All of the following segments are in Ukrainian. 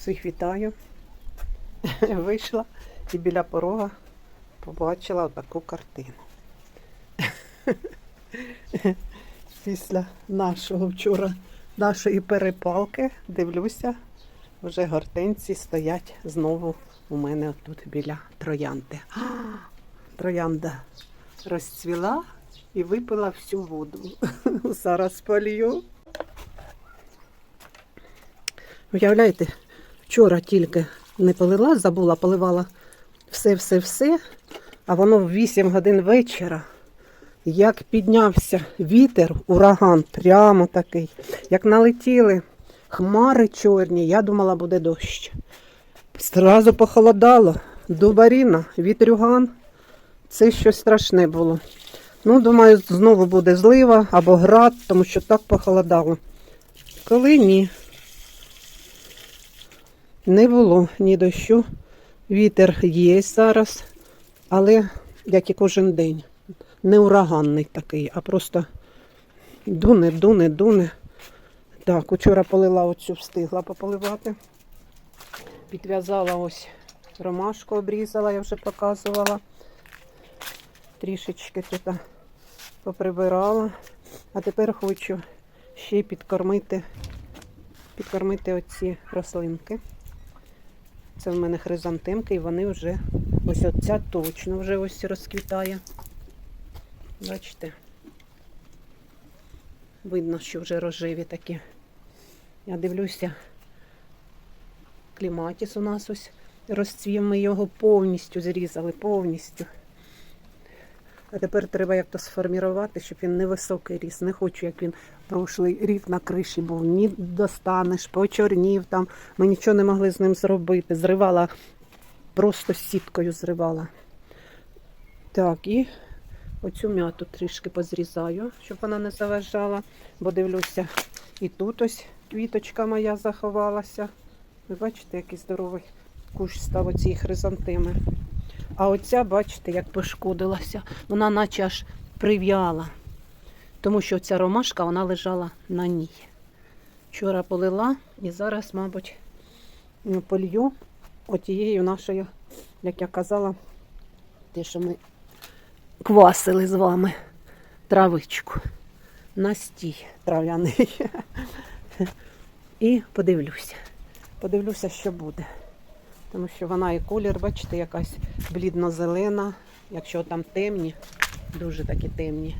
Всіх вітаю. Вийшла і біля порога побачила таку картину. Після нашого вчора, нашої перепалки, дивлюся, вже гортенці стоять знову у мене тут біля троянди. А, Троянда розцвіла і випила всю воду. Зараз полью. Уявляєте, вчора тільки не полила, забула, поливала все-все-все, а воно в 8 годин вечора, як піднявся вітер, ураган, прямо такий, як налетіли хмари чорні, я думала, буде дощ. Зразу похолодало, дубаріна, вітрюган. Це щось страшне було. Ну, думаю, знову буде злива або град, тому що так похолодало. Коли ні. Не було ні дощу. Вітер є зараз, але як і кожен день. Не ураганний такий, а просто дуне, дуне, дуне. Так, учора полила оцю, встигла пополивати. Підв'язала ось ромашку, обрізала, я вже показувала. Трішечки тут поприбирала. А тепер хочу ще підкормити, підкормити оці рослинки. Це в мене хризантемки, і вони вже ось оця точно вже ось розквітає. Бачите? Видно, що вже рожеві такі. Я дивлюся, кліматіс у нас ось розцвів, ми його повністю зрізали, повністю. А тепер треба як-то сформувати, щоб він невисокий ріс. Не хочу, як він прошлий рік на криші був. Ні достанеш, почорнів там. Ми нічого не могли з ним зробити. Зривала, просто сіткою зривала. Так, і оцю м'яту трішки позрізаю, щоб вона не заважала. Бо дивлюся, і тут ось квіточка моя заховалася. Ви бачите, який здоровий кущ став оцій хризантеми. А оця, бачите, як пошкодилася. Вона наче аж прив'яла. Тому що ця ромашка вона лежала на ній. Вчора полила і зараз, мабуть, ну, полью отією нашою, як я казала, те, що ми квасили з вами травичку. Настій трав'яний. І подивлюся. Подивлюся, що буде. Тому що вона і колір, бачите, якась блідно-зелена. Якщо там темні, дуже такі темні.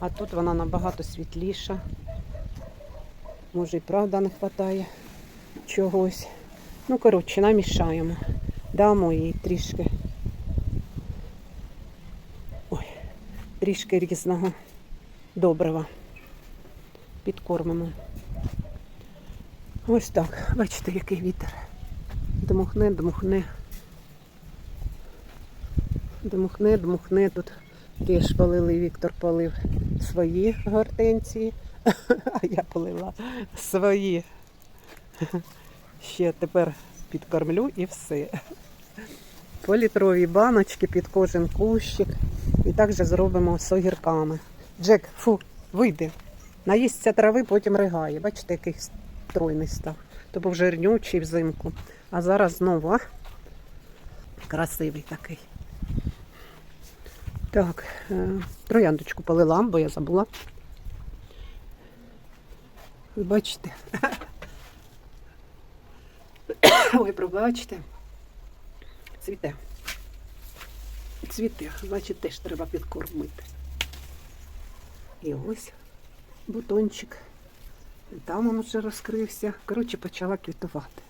А тут вона набагато світліша. Може і правда не вистачає чогось. Ну, коротше, намішаємо. Дамо їй трішки. Ой, трішки різного добрива. Підкормимо. Ось так. Бачите, який вітер. Дмухне, дмухне. Дмухне, дмухне. Тут теж полили, Віктор полив свої гортенції, а я полила свої. Ще тепер підкормлю і все. По літровій баночки під кожен кущик. І так же зробимо з огірками. Джек, фу, вийди. Наїсться трави, потім ригає. Бачите, який стройний став. То був жирнючий взимку. А зараз знову? Красивий такий. Так, е, трояндочку полила, бо я забула. Бачите? Ой, пробачте. Цвіте. Цвіте, значить, теж треба підкормити. І ось бутончик. Там він вже розкрився. Коротше, почала квітувати.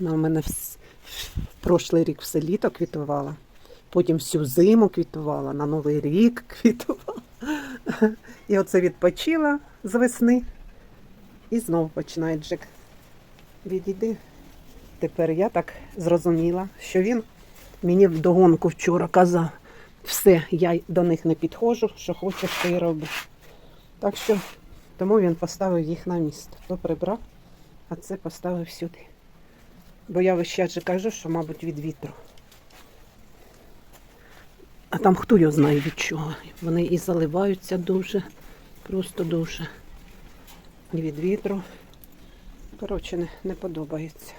Вона у мене в прошлий рік все літо квітувала. Потім всю зиму квітувала, на Новий рік квітувала. І оце відпочила з весни. І знову починає Джек. Відійди. Тепер я так зрозуміла, що він мені вдогонку вчора казав, все, я до них не підходжу, що хочеш, ти роби. Так що тому він поставив їх на місце. То прибрав, а це поставив сюди. Бо я весь час же кажу, що, мабуть, від вітру. А там хто його знає від чого. Вони і заливаються дуже, просто дуже. І від вітру. Коротше, не, не подобається.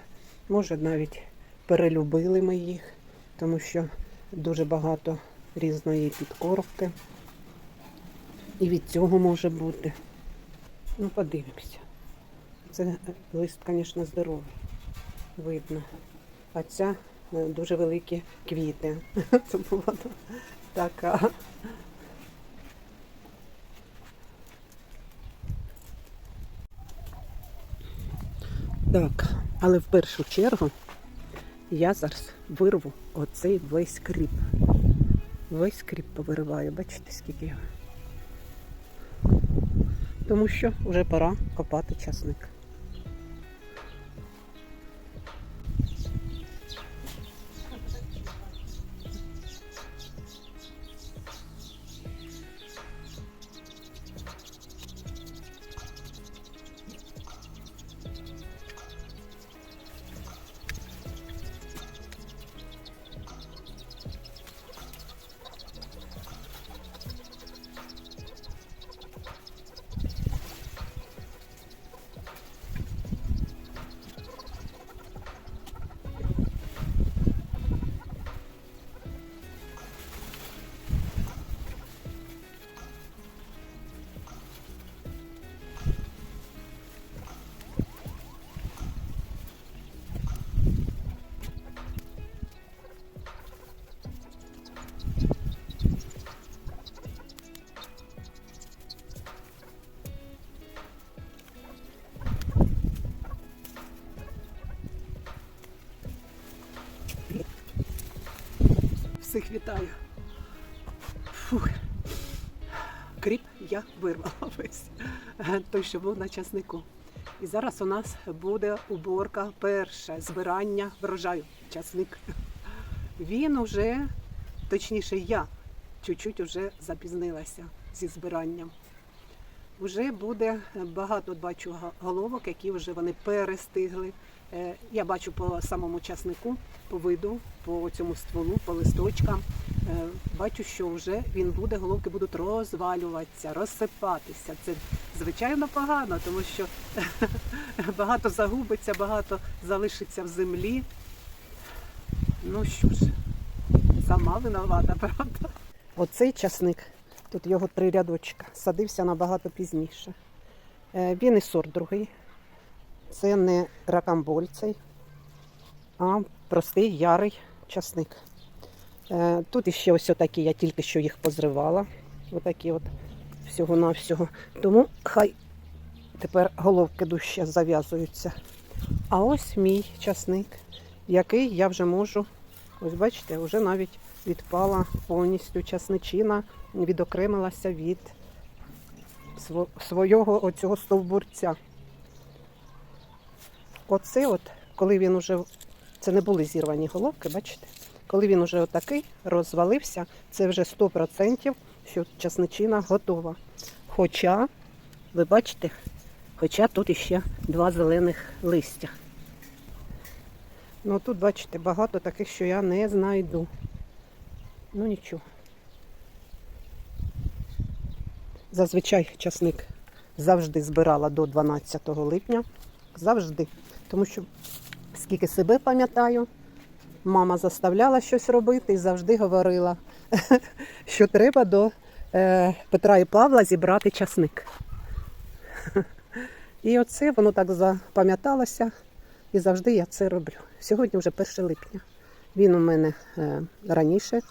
Може, навіть перелюбили ми їх, тому що дуже багато різної підкормки. І від цього може бути. Ну, подивимося. Це лист, звісно, здоровий. Видно. А ця е, дуже великі квіти. Тому вона така. Так, але в першу чергу я зараз вирву оцей весь кріп. Весь кріп повириваю, бачите, скільки його. Тому що вже пора копати часник. Всіх вітаю. Фух. Кріп я вирвала весь той, що був на часнику. І зараз у нас буде уборка перша збирання врожаю. Часник. Він уже, точніше, я чуть-чуть уже запізнилася зі збиранням. Уже буде багато бачу головок, які вже вони перестигли. Е, Я бачу по самому часнику, по виду, по цьому стволу, по листочкам. Е, Бачу, що вже він буде, головки будуть розвалюватися, розсипатися. Це звичайно погано, тому що багато загубиться, багато залишиться в землі. Ну що ж, сама виновата, правда? Оцей часник, тут його три рядочка, садився набагато пізніше. Е, Він і сорт другий. Це не ракамболь цей, а простий ярий часник. Е, Тут іще ось такі, я тільки що їх позривала. Отакі от всього-навсього. Тому хай тепер головки дужче зав'язуються. А ось мій часник, який я вже можу, ось бачите, вже навіть відпала повністю часничина, відокремилася від свого оцього стовбурця. Оце от, коли він уже, це не були зірвані головки, бачите? Коли він уже отакий розвалився, це вже 100%, що часничина готова. Хоча, ви бачите, хоча тут іще два зелених листя. Ну тут, бачите, багато таких, що я не знайду. Ну нічого. Зазвичай часник завжди збирала до 12 липня. Завжди. Тому що скільки себе пам'ятаю, мама заставляла щось робити і завжди говорила, що треба до е, Петра і Павла зібрати часник. І оце воно так запам'яталося, і завжди я це роблю. Сьогодні вже 1 липня. Він у мене е, раніше,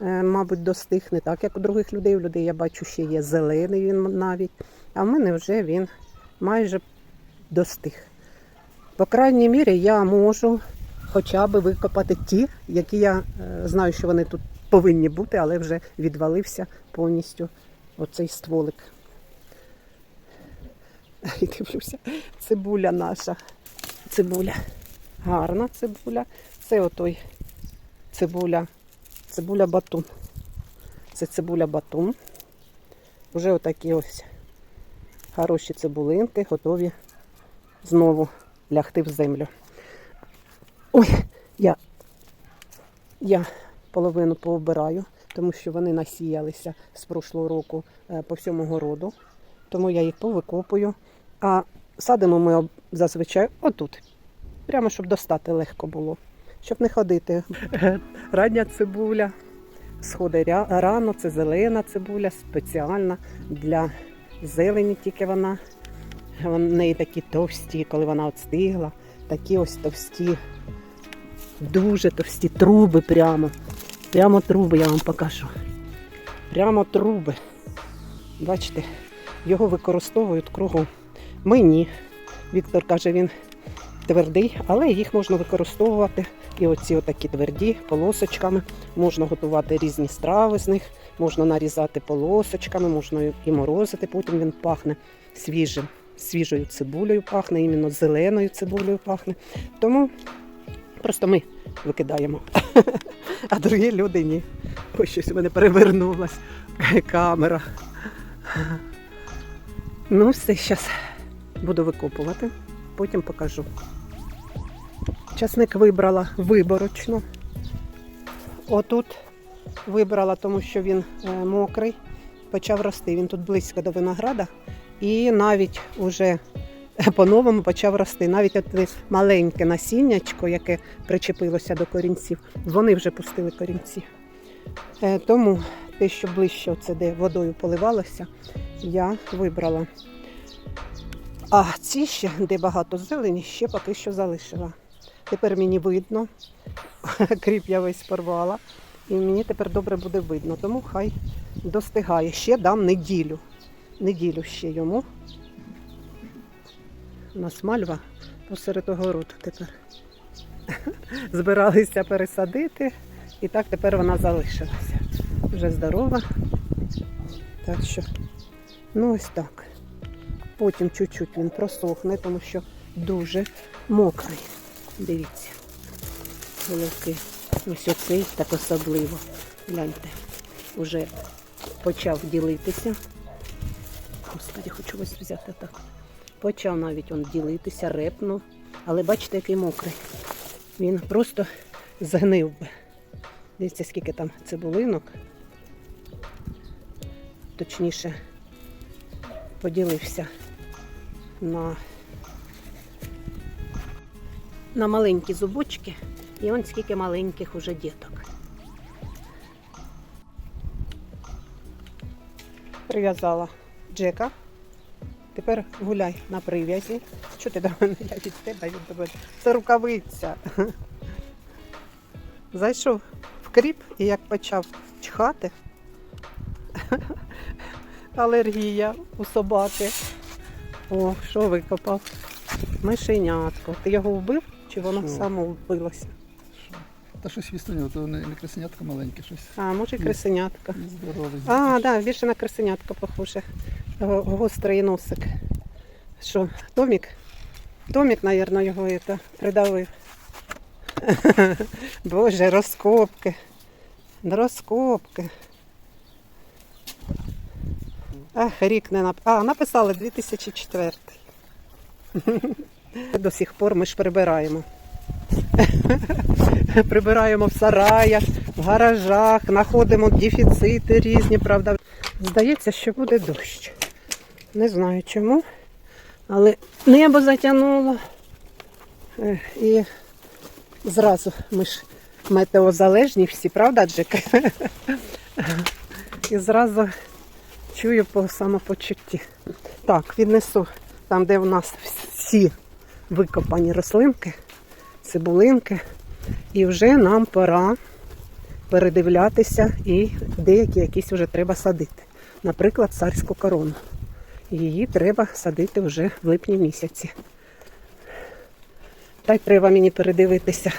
мабуть, достиг, не так, як у других людей. У людей я бачу, ще є зелений він навіть. А в мене вже він майже достиг. По крайній мірі, я можу хоча б викопати ті, які я е, знаю, що вони тут повинні бути, але вже відвалився повністю оцей стволик. І дивлюся, цибуля наша. Цибуля. Гарна цибуля. Це отой цибуля. Цибуля батун. Це цибуля батун. Уже отакі ось хороші цибулинки, готові знову лягти в землю. Ой, я, я половину пообираю, тому що вони насіялися з прошлого року е, по всьому городу. Тому я їх повикопую. А садимо ми зазвичай отут. Прямо щоб достати легко було, щоб не ходити. Рання цибуля, сходить рано, це зелена цибуля, спеціальна для зелені тільки вона. В неї такі товсті, коли вона от стигла, такі ось товсті, дуже товсті труби прямо. Прямо труби я вам покажу. Прямо труби. Бачите, його використовують кругом. Мені. Віктор каже, він твердий, але їх можна використовувати. І оці отакі тверді полосочками. Можна готувати різні страви з них, можна нарізати полосочками, можна і морозити, потім він пахне свіжим. Свіжою цибулею пахне, іменно зеленою цибулею пахне. Тому просто ми викидаємо. А другі люди ні. Ось щось у мене перевернулась камера. Ну, все, зараз буду викопувати, потім покажу. Часник вибрала виборочно. Отут вибрала, тому що він е, мокрий, почав рости. Він тут близько до винограда і навіть уже по-новому почав рости. Навіть от маленьке насіннячко, яке причепилося до корінців, вони вже пустили корінці. Е, Тому те, що ближче, оце де водою поливалося, я вибрала. А ці ще, де багато зелені, ще поки що залишила. Тепер мені видно, кріп я весь порвала, і мені тепер добре буде видно, тому хай достигає. Ще дам неділю. Неділю ще йому. У нас мальва посеред огороду тепер. Збиралися пересадити, і так тепер вона залишилася. Вже здорова. Так що, ну ось так. Потім чуть-чуть він просохне, тому що дуже мокрий. Дивіться. Головки. Ось оцей так особливо. Гляньте. Уже почав ділитися. Господи, хочу ось взяти так. Почав навіть он ділитися, репнув. Але бачите, який мокрий. Він просто згнив би. Дивіться, скільки там цибулинок. Точніше, поділився на, на маленькі зубочки. І он скільки маленьких уже діток. Прив'язала Джека. Тепер гуляй на прив'язі. Що ти до мене? Я від тебе від тебе. Це рукавиця. Зайшов в кріп і як почав чхати. Алергія у собаки. О, що викопав? Мишенятко. Ти його вбив чи воно Що? само вбилося? Та щось віснує, то не, не красенятка маленьке, щось А, може, й крисенятка. нездорове. А, так, да, більше на крисенятка похоже. Го- Гострий носик. Що, Томік? Томік, мабуть, його это, придавив. Боже, розкопки. Розкопки. Ах, рік не нап... А, написали 2004. До сих пор ми ж прибираємо. Прибираємо в сараях, в гаражах, знаходимо дефіцити різні, правда. Здається, що буде дощ. Не знаю чому, але небо затягнуло. І зразу ми ж метеозалежні всі, правда, Джек? І зразу чую по самопочутті. Так, віднесу там, де у нас всі викопані рослинки, цибулинки. І вже нам пора передивлятися і деякі якісь вже треба садити. Наприклад, царську корону. Її треба садити вже в липні місяці. Та й треба мені передивитися,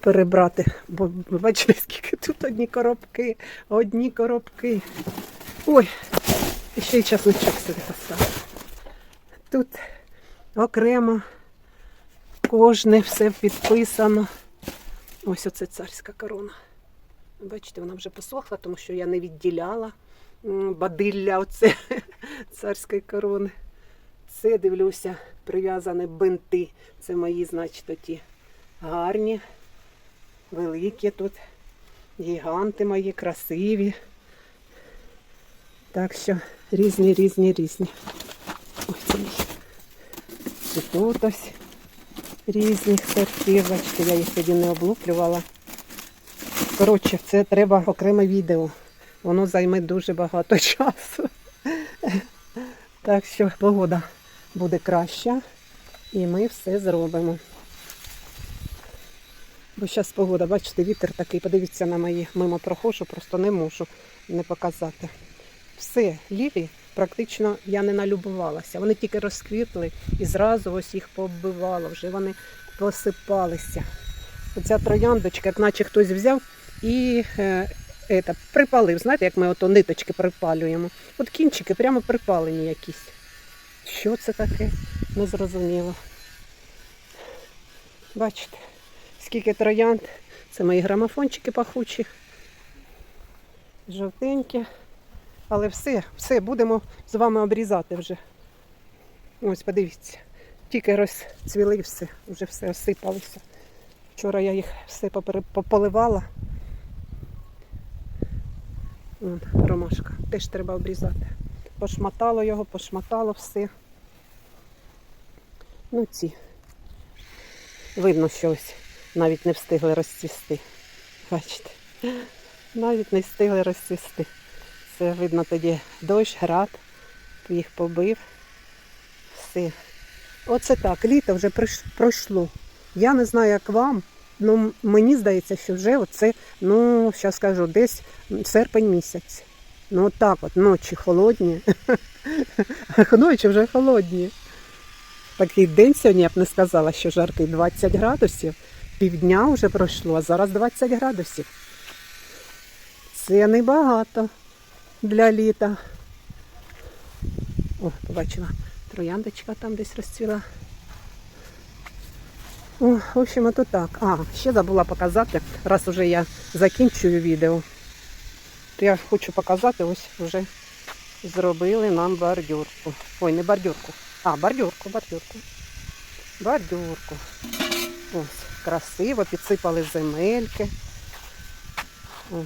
перебрати. Бо бачите, скільки тут одні коробки, одні коробки. Ой, ще й часничок сюди поставив. Тут окремо кожне все підписано. Ось оце царська корона. Бачите, вона вже посохла, тому що я не відділяла бадилля оце царської корони. Це дивлюся, прив'язані бинти. Це мої, значить, оті гарні, великі тут. Гіганти мої, красиві. Так що різні, різні, різні. Ось. І тут ось різних сортів. Бачите, я їх тоді не облуплювала. Коротше, це треба окреме відео. Воно займе дуже багато часу. Так що погода буде краща, і ми все зробимо. Бо зараз погода, бачите, вітер такий, подивіться на мої, мимо прохожу, просто не можу не показати. Все, лілі практично я не налюбувалася. Вони тільки розквітли і зразу ось їх пооббивало, вже вони посипалися. Оця трояндочка, як наче хтось взяв і е, ета, припалив. Знаєте, як ми ото ниточки припалюємо. От кінчики прямо припалені якісь. Що це таке? Не зрозуміло. Бачите, скільки троянд. Це мої грамофончики пахучі. Жовтенькі. Але все, все, будемо з вами обрізати вже. Ось, подивіться. Тільки розцвіли все, вже все осипалося. Вчора я їх все пополивала. Вон, ромашка. Теж треба обрізати. Пошматало його, пошматало все. Ну ці. Видно, що ось навіть не встигли розцвісти. Бачите? Навіть не встигли розцвісти. Це видно тоді дощ, град, їх побив. Все. Оце так, літо вже пройшло. Я не знаю, як вам, але мені здається, що вже оце, ну, зараз скажу, десь серпень місяць. Ну от так от, ночі холодні. Ночі вже холодні. Такий день сьогодні я б не сказала, що жаркий 20 градусів. Півдня вже пройшло, а зараз 20 градусів. Це небагато для літа. О, побачила, трояндочка там десь розцвіла. О, в общем, ото так. А, ще забула показати, раз уже я закінчую відео. То я хочу показати, ось вже зробили нам бордюрку. Ой, не бордюрку. А, бордюрку, бордюрку. Бордюрку. Ось, красиво, підсипали земельки. О,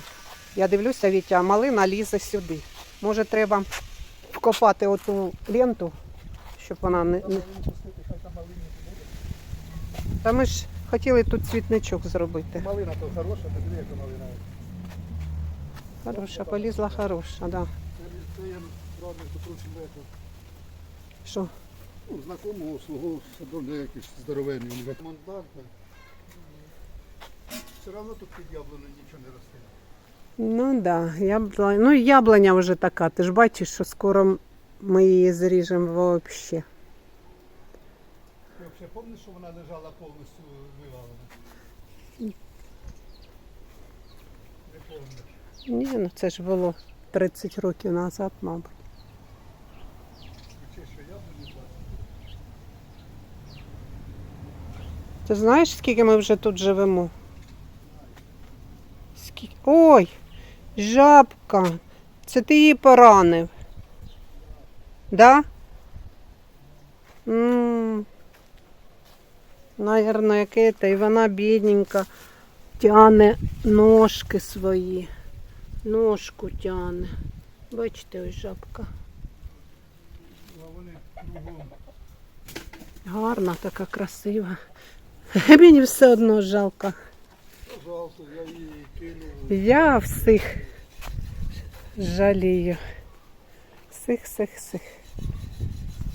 я дивлюся, Вітя, малина лізе сюди. Може, треба вкопати оту ленту, щоб вона не. Та ми ж хотіли тут цвітничок зробити. Малина то хороша, та диви, яка малина. Хороша, полізла хороша, да. Це, я то трохи. Що? Ну, знакомого свого садовня якийсь здоровенний. Мандатна. Все одно тут під яблуною нічого не росте. Ну да, яблоня. Ну яблуня вже така. Ти ж бачиш, що скоро ми її зріжемо взагалі. Ти взагалі пам'ятаєш, що вона лежала повністю вивалена? Не пам'ятаю. Ні, ну це ж було 30 років назад, мабуть. Ти знаєш, скільки ми вже тут живемо? Скільки? Ой, жабка. Це ти її поранив. Да? М, Наверно, яке та і вона бідненька тяне ножки свої. Ножку тяне. Бачите, ось жабка. Гарна, така красива. Мені все одно жалко. Пожалуйста, я її. Я всіх жалію. Всіх, всіх, всіх.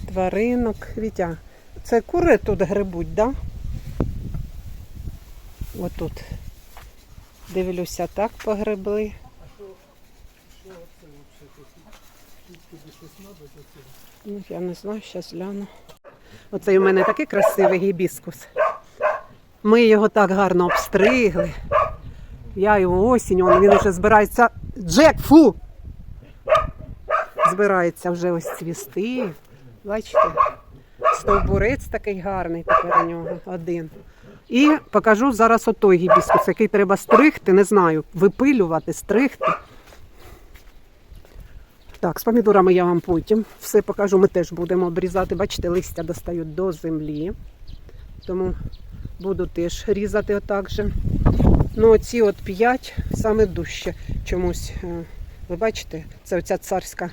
Тваринок. Вітя, це кури тут грибуть, да? Отут. Дивлюся, так погребли. А що, що це взагалі? Ну, я не знаю, зараз гляну. Оцей у мене такий красивий гібіскус. Ми його так гарно обстригли. Я його осінь, он, він вже збирається. Джек, фу! Збирається вже ось цвісти. Бачите? Стовбурець такий гарний тепер у нього один. І покажу зараз отой гібіскус, який треба стригти, не знаю, випилювати, стригти. Так, з помідорами я вам потім все покажу. Ми теж будемо обрізати. Бачите, листя достають до землі. Тому буду теж різати отак же. Ну, оці от п'ять саме дужче чомусь. е, Ви бачите, це оця царська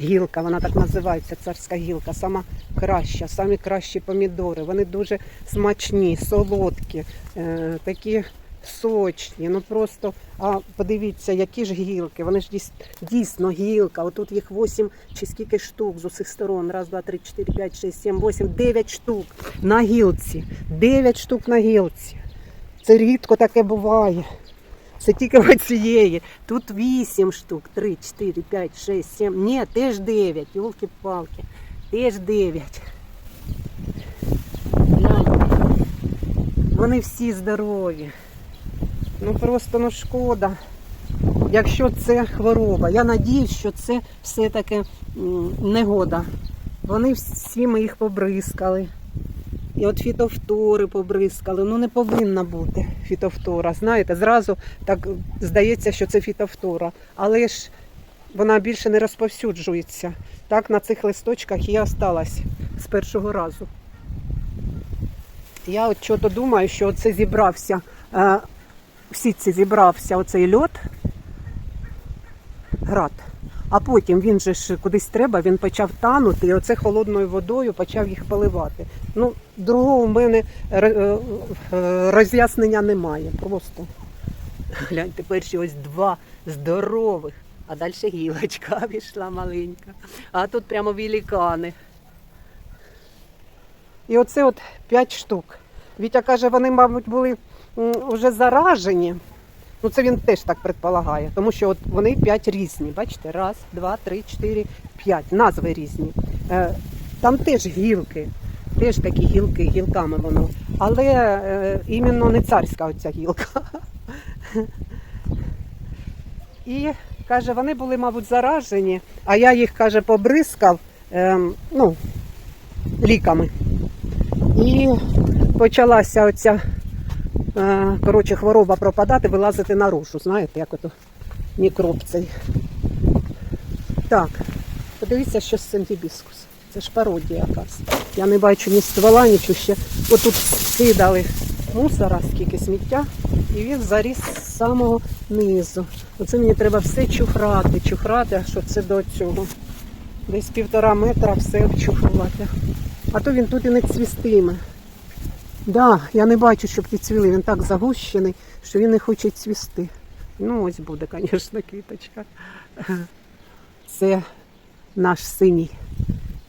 гілка, вона так називається, царська гілка, сама краща, самі кращі помідори. Вони дуже смачні, солодкі, е, такі сочні. Ну просто, а подивіться, які ж гілки. Вони ж дійсно гілка. Отут їх 8 чи скільки штук з усіх сторон. Раз, два, три, чотири, п'ять, шість, сім, восім, дев'ять штук на гілці. Дев'ять штук на гілці. Це рідко таке буває. Це тільки в цієї. Тут вісім штук. Три, чотири, п'ять, шість, сім. Ні, теж дев'ять. Йолки-палки. Теж дев'ять. Вони всі здорові. Ну просто ну шкода. Якщо це хвороба. Я надіюсь, що це все-таки негода. Вони всі ми їх побризкали. І от фітофтори побризкали. Ну не повинна бути фітофтора. Знаєте, зразу так здається, що це фітофтора. Але ж вона більше не розповсюджується. Так на цих листочках і осталась з першого разу. Я от чого-то думаю, що оце зібрався, е, в сітці зібрався оцей льот, град. А потім він же ж кудись треба, він почав танути, і оце холодною водою почав їх поливати. Ну, другого в мене ре- е, е, роз'яснення немає. Просто гляньте, перші ось два здорових, а далі гілочка пішла маленька. А тут прямо великани. І оце от п'ять штук. Вітя каже, вони, мабуть, були вже заражені. Ну, це він теж так предполагає, тому що от вони п'ять різні. Бачите, раз, два, три, чотири, п'ять. Назви різні. Е, там теж гілки, теж такі гілки, гілками воно. Але е, іменно не царська оця гілка. І каже, вони були, мабуть, заражені, а я їх, каже, побризкав ем, ну, ліками. І почалася оця коротше, хвороба пропадати, вилазити наружу. Знаєте, як ото мікроб цей. Так, подивіться, що з цим гібіскус. Це ж пародія якась. Я не бачу ні ствола, нічого ще. Отут скидали мусора, скільки сміття, і він заріс з самого низу. Оце мені треба все чухрати, чухрати, а що це до цього. Десь півтора метра все обчухувати. А то він тут і не цвістиме. Да, я не бачу, щоб ті цвіли. Він так загущений, що він не хоче цвісти. Ну, ось буде, звісно, квіточка. Це наш синій.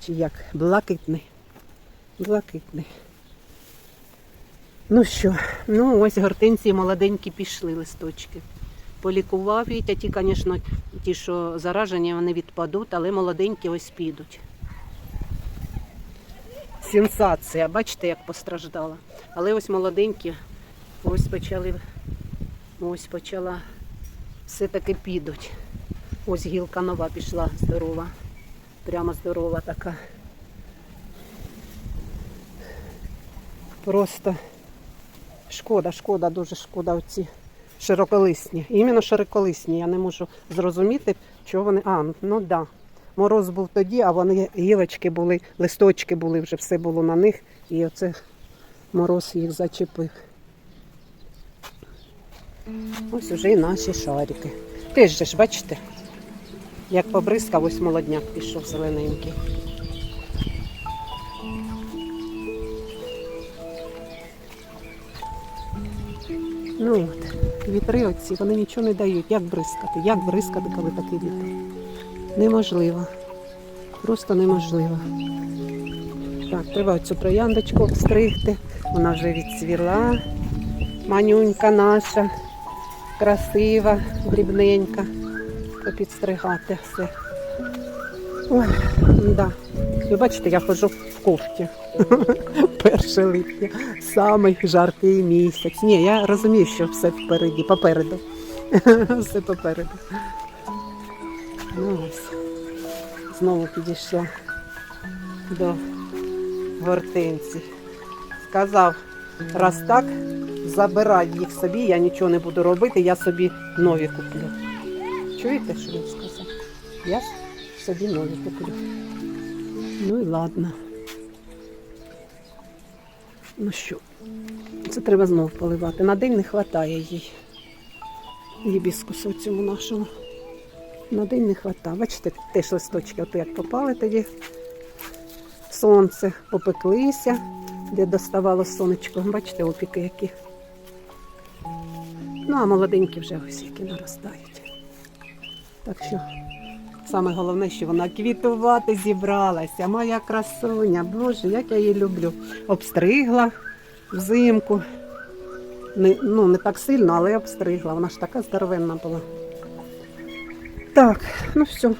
Чи як? Блакитний. Блакитний. Ну що, ну ось гортензії молоденькі пішли листочки. Полікував Вітя, ті, звісно, ті, що заражені, вони відпадуть, але молоденькі ось підуть. Сенсація, бачите, як постраждала. Але ось молоденькі, ось почали, ось почала, все-таки підуть. Ось гілка нова пішла, здорова. Прямо здорова така. Просто шкода, шкода, дуже шкода оці широколисні. Іменно широколисні. Я не можу зрозуміти, чого вони. А, ну так. Да. Мороз був тоді, а вони гілочки були, листочки були, вже все було на них. І оце мороз їх зачепив. Ось уже і наші шарики. Теж же ж, бачите, як побризкав, ось молодняк пішов зелененький. Ну от, вітри оці, вони нічого не дають. Як бризкати? Як бризкати, коли такий вітер? Неможливо. Просто неможливо. Так, треба цю трояндочку стригти. Вона вже відцвіла. Манюнька наша, красива, дрібненька. Попідстригати все. Ой, да. Ви бачите, я ходжу в кофті. Перше липня. Самий жаркий місяць. Ні, я розумію, що все впереді, попереду. Все попереду. Ну ось. Знову підійшла до гортензій. Сказав, раз так, забирай їх собі, я нічого не буду робити, я собі нові куплю. Чуєте, що він сказав? Я собі нові куплю. Ну і ладно. Ну що, це треба знов поливати. На день не вистачає їй. Гібіскусу цьому нашому. На день не вистачає. Бачите, теж листочки, ото як попали тоді. Сонце попеклися, де доставало сонечко. Бачите, опіки які. Ну, а молоденькі вже ось які наростають. Так що саме головне, що вона квітувати зібралася. Моя красуня, Боже, як я її люблю. Обстригла взимку. Не, ну, не так сильно, але обстригла. Вона ж така здоровенна була. Так, ну все.